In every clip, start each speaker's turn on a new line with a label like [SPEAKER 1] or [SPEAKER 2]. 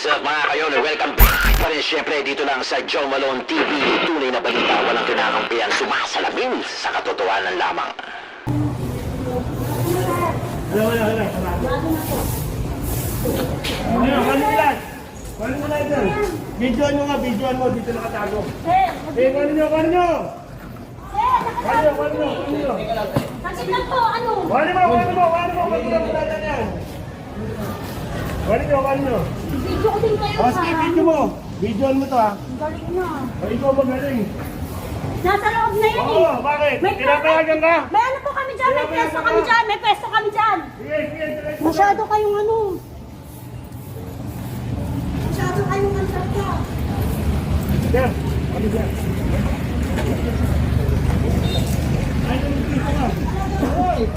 [SPEAKER 1] What's up mga kayon? Welcome back pa rin syempre dito lang sa Joe Malone TV. Tunay na balita, walang kinakampihan, sumasalamin sa katotohanan lamang.
[SPEAKER 2] Wala, wala, wala. Ano, ano ilan? Ano mo lang dyan? Videoan mo nga, videoan mo, dito nakatago.
[SPEAKER 3] Sir,
[SPEAKER 2] Eh, ano nyo, ano nyo?
[SPEAKER 3] sir,
[SPEAKER 2] Ano nyo, ano nyo, ano nyo?
[SPEAKER 3] Sakit lang po, ano?
[SPEAKER 2] Ano mo, ano mo, ano mo, ano mo, ano mo, ano yan? Ano nyo, ano nyo?
[SPEAKER 3] Video ko din kayo
[SPEAKER 2] O, sige, video mo. Videoan mo to ha.
[SPEAKER 3] Galing na.
[SPEAKER 2] O, ikaw magaling.
[SPEAKER 3] Nasa loob na yan
[SPEAKER 2] Oo,
[SPEAKER 3] eh.
[SPEAKER 2] bakit?
[SPEAKER 3] May
[SPEAKER 2] Pinapayagan ka?
[SPEAKER 3] May ano po kami dyan, may pwesto kami dyan, may pwesto kami dyan.
[SPEAKER 2] Sige, sige.
[SPEAKER 3] Masyado kayong ano. Masyado kayong ansarta.
[SPEAKER 2] Yan, ano dyan? Ay, dito ka.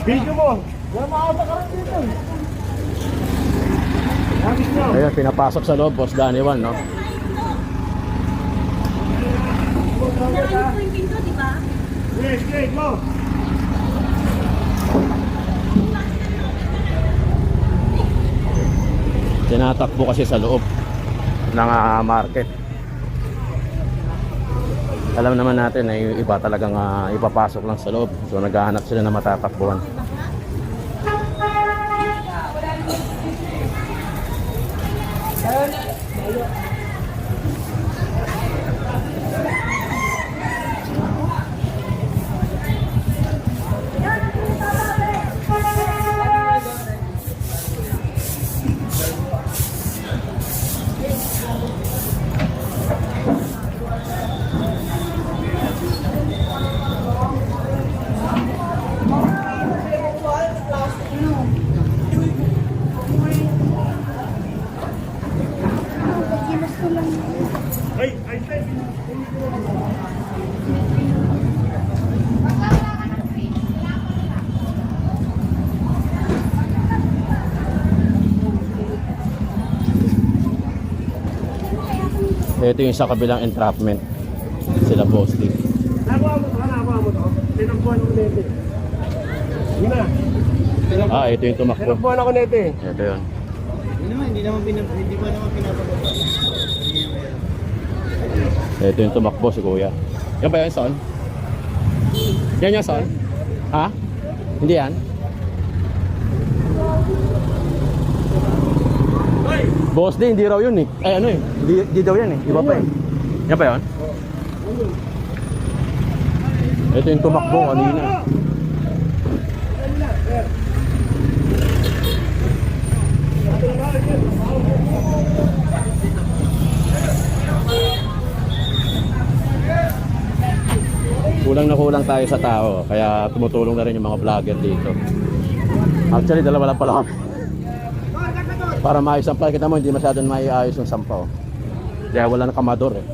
[SPEAKER 2] Video mo. Wala makakita ka rin dito.
[SPEAKER 4] Ayun, pinapasok sa loob, Boss Danny Juan, no?
[SPEAKER 2] Sige, mo.
[SPEAKER 4] Tinatakbo kasi sa loob ng ah, market. Alam naman natin na iba talagang ah, ipapasok lang sa loob. So naghahanap sila na matatakbuhan.
[SPEAKER 2] Ay,
[SPEAKER 4] Ito yung sa kabilang entrapment. Sila D.
[SPEAKER 2] Nakuha mo to, nakuha mo to. Tinakbuhan ako nete. Yun.
[SPEAKER 4] Ah, ito yung tumakbo.
[SPEAKER 2] Tinakbuhan ako nete.
[SPEAKER 4] Ito yun.
[SPEAKER 5] Hindi naman, hindi naman pinap hindi pa naman pinapagawa.
[SPEAKER 4] Ito yung tumakbo si Kuya. Yan ba yan, Son? Yan yung Son? Ha? Hindi yan? Boss D, hindi raw yun eh. Ay ano eh, hindi, hindi daw yan eh. Iba pa eh. Yan pa yun? Ito yung tumakbo kanina. Kulang na kulang tayo sa tao, kaya tumutulong na rin yung mga vlogger dito. Actually, dalawa lang pala kami. Para ang kita mo, hindi masyadong maiayos yung sampaw. Kaya wala na kamador eh.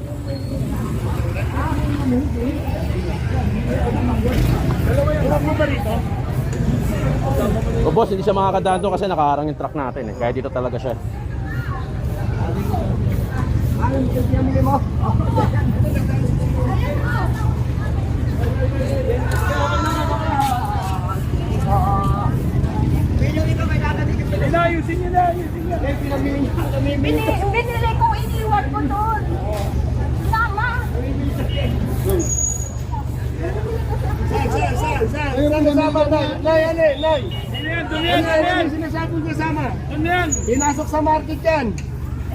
[SPEAKER 2] Mo?
[SPEAKER 4] O boss, hindi siya makakadaan doon kasi nakaharang yung truck natin eh. Kaya dito talaga siya.
[SPEAKER 2] Inayusin niyo na, ayusin niyo. Eh, pinamili niyo.
[SPEAKER 3] Bini, binili ko, iniwan ko doon. Tama.
[SPEAKER 2] Saan, saan, saan, saan? Saan kasama, Nay? Nay, ano eh, Nay? Doon yan, doon yan. Ano sinasabing kasama? Doon yan. Pinasok sa market yan.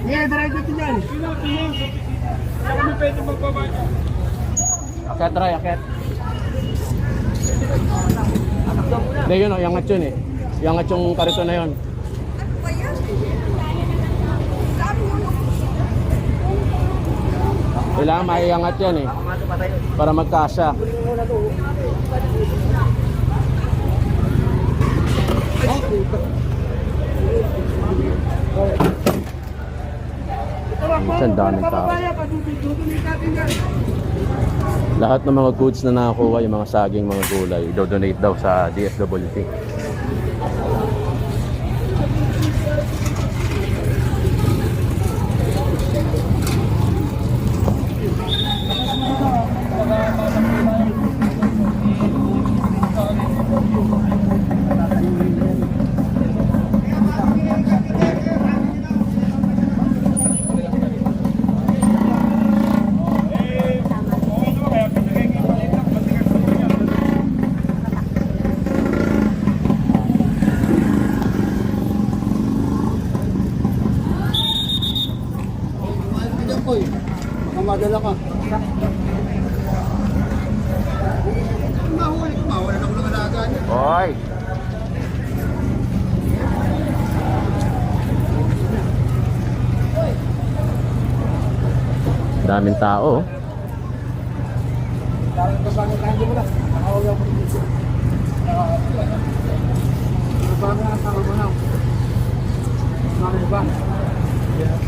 [SPEAKER 2] Ngayon, drive ito yan. Kami pwede magbaba
[SPEAKER 4] Akit, try, akit. Hindi yun o, yung yun eh. Yung yung karito na yun. Kailangan maiangat yan eh. Para magkasya. Isang daming tao. Lahat ng mga goods na nakakuha, yung mga saging, mga gulay, do-donate daw sa DSWT.
[SPEAKER 5] Alaga niya.
[SPEAKER 4] Hoy! Daming tao. oh.
[SPEAKER 2] Wala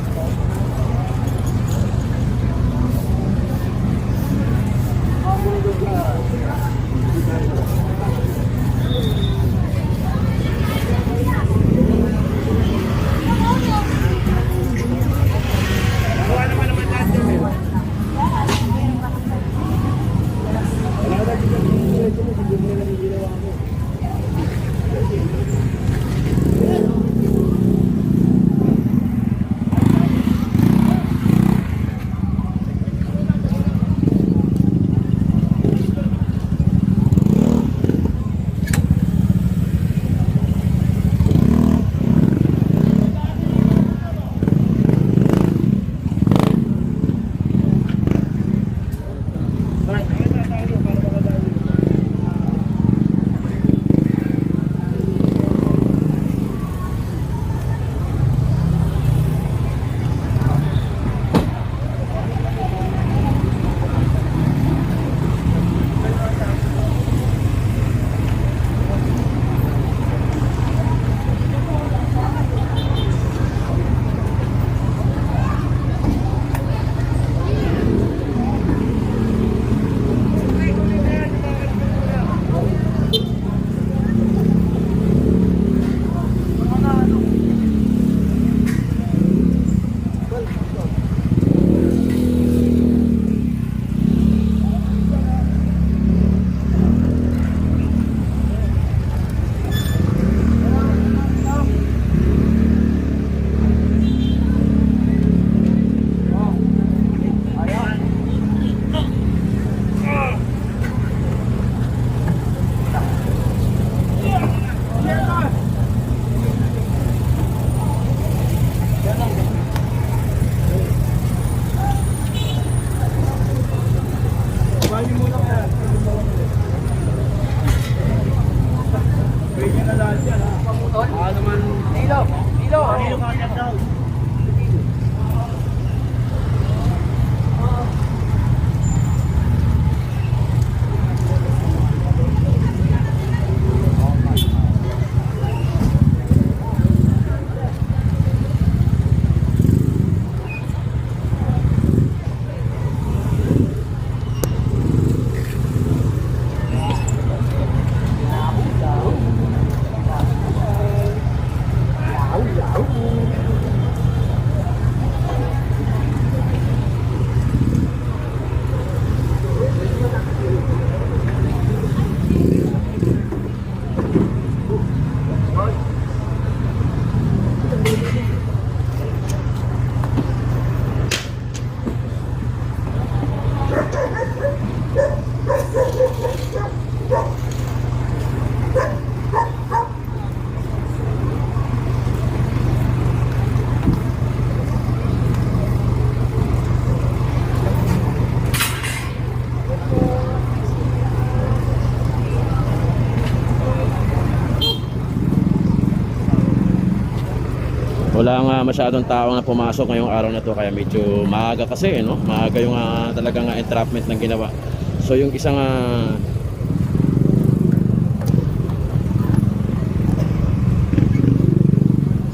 [SPEAKER 2] Wala
[SPEAKER 4] nga masyadong tao na pumasok ngayong araw na to kaya medyo maaga kasi no. Maaga yung uh, talagang ah, entrapment ng ginawa. So yung isang ah,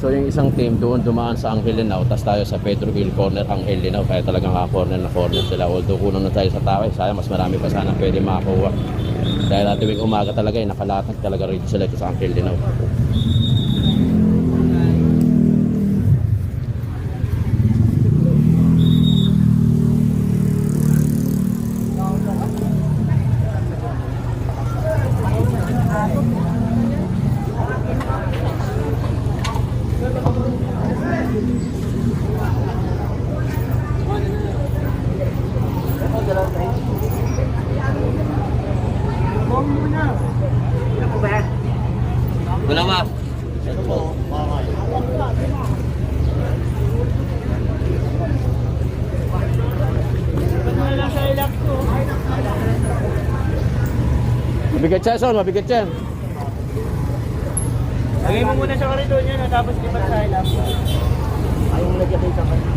[SPEAKER 4] So yung isang team doon dumaan sa Angelinaw tapos tayo sa Pedro Hill corner Angelinaw kaya talagang ka-corner na corner sila. Although kulang na tayo sa tao eh. Sayang mas marami pa sana pwede makakuha. Dahil at tuwing umaga talaga eh nakalatag talaga rito sila sa Angelinaw
[SPEAKER 5] Wala
[SPEAKER 4] Mabigat siya, Son. Mabigat yan.
[SPEAKER 5] Lagay mo muna sa kariton niya, no, tapos lipat sa ilap. Ayaw mo lagyan tayo sa kariton.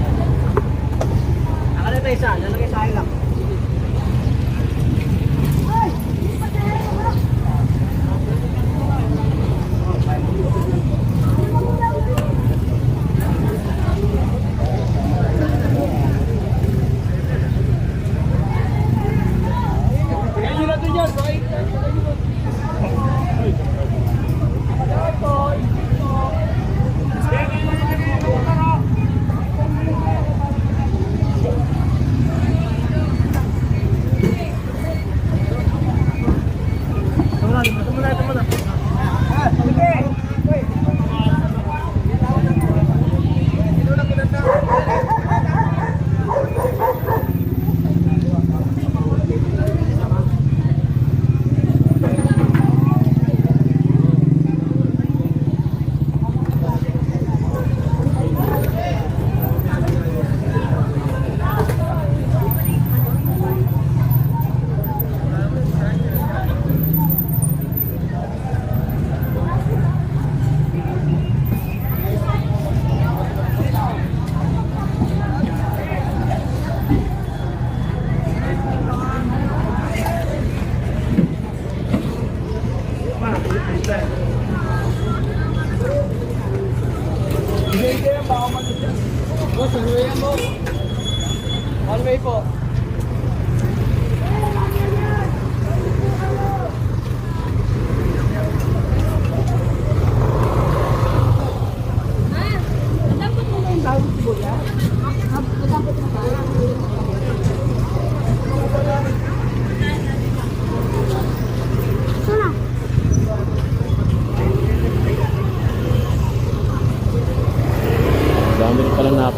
[SPEAKER 5] Akala tayo isa, lalagay sa ilap.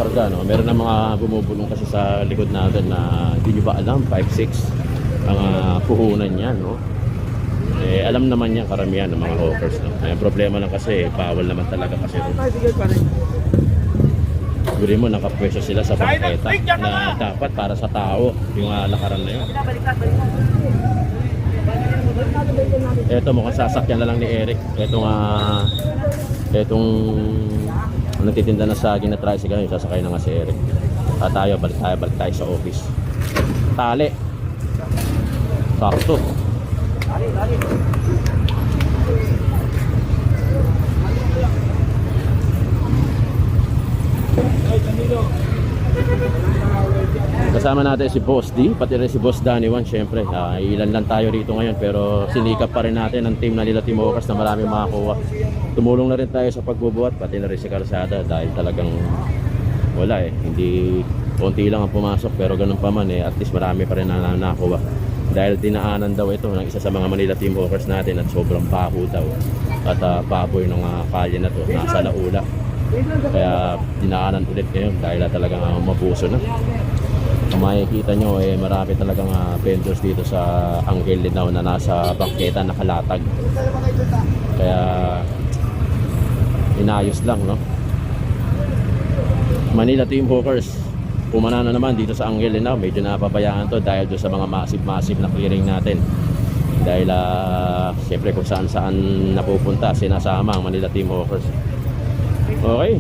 [SPEAKER 4] Nakakarga, no? Meron na mga bumubulong kasi sa likod natin na hindi nyo ba alam, 5-6 ang uh, puhunan niyan, no? Eh, alam naman niya karamihan ng mga hawkers, no? Eh, problema lang kasi, bawal naman talaga kasi. Guri mo, nakapwesto sila sa bangketa na dapat para sa tao, yung uh, lakaran na yun. Eto, mukhang sasakyan na lang ni Eric. Etong, ah, etong nagtitinda na saging na tricycle, yung sasakay na nga si Eric. At tayo, balik tayo, balik tayo sa office. Tali. Sakto. Kasama natin si Boss D, pati rin si Boss Danny One, syempre. Ah, ilan lang tayo rito ngayon, pero sinikap pa rin natin ang team na nila Team Hawkers na maraming makakuha. Tumulong na rin tayo sa pagbubuhat, pati na rin si Karsada dahil talagang wala eh. Hindi, konti lang ang pumasok, pero ganun pa man eh, at least marami pa rin na nakuha. Dahil dinaanan daw ito ng isa sa mga Manila Team Hawkers natin at sobrang baho daw. At uh, baboy ng uh, kalye na to, nasa laula. Kaya dinaanan ulit ngayon dahil talagang uh, mapuso na. Kung makikita nyo, eh, marami talagang uh, vendors dito sa Anghel Linaw na nasa bangketa nakalatag. Kaya inayos lang, no? Manila Team Hawkers, pumana na naman dito sa Anghel Linaw. Medyo napabayaan to dahil doon sa mga massive-massive na clearing natin. Dahil uh, siyempre kung saan-saan napupunta, sinasama ang Manila Team Hawkers. Okay,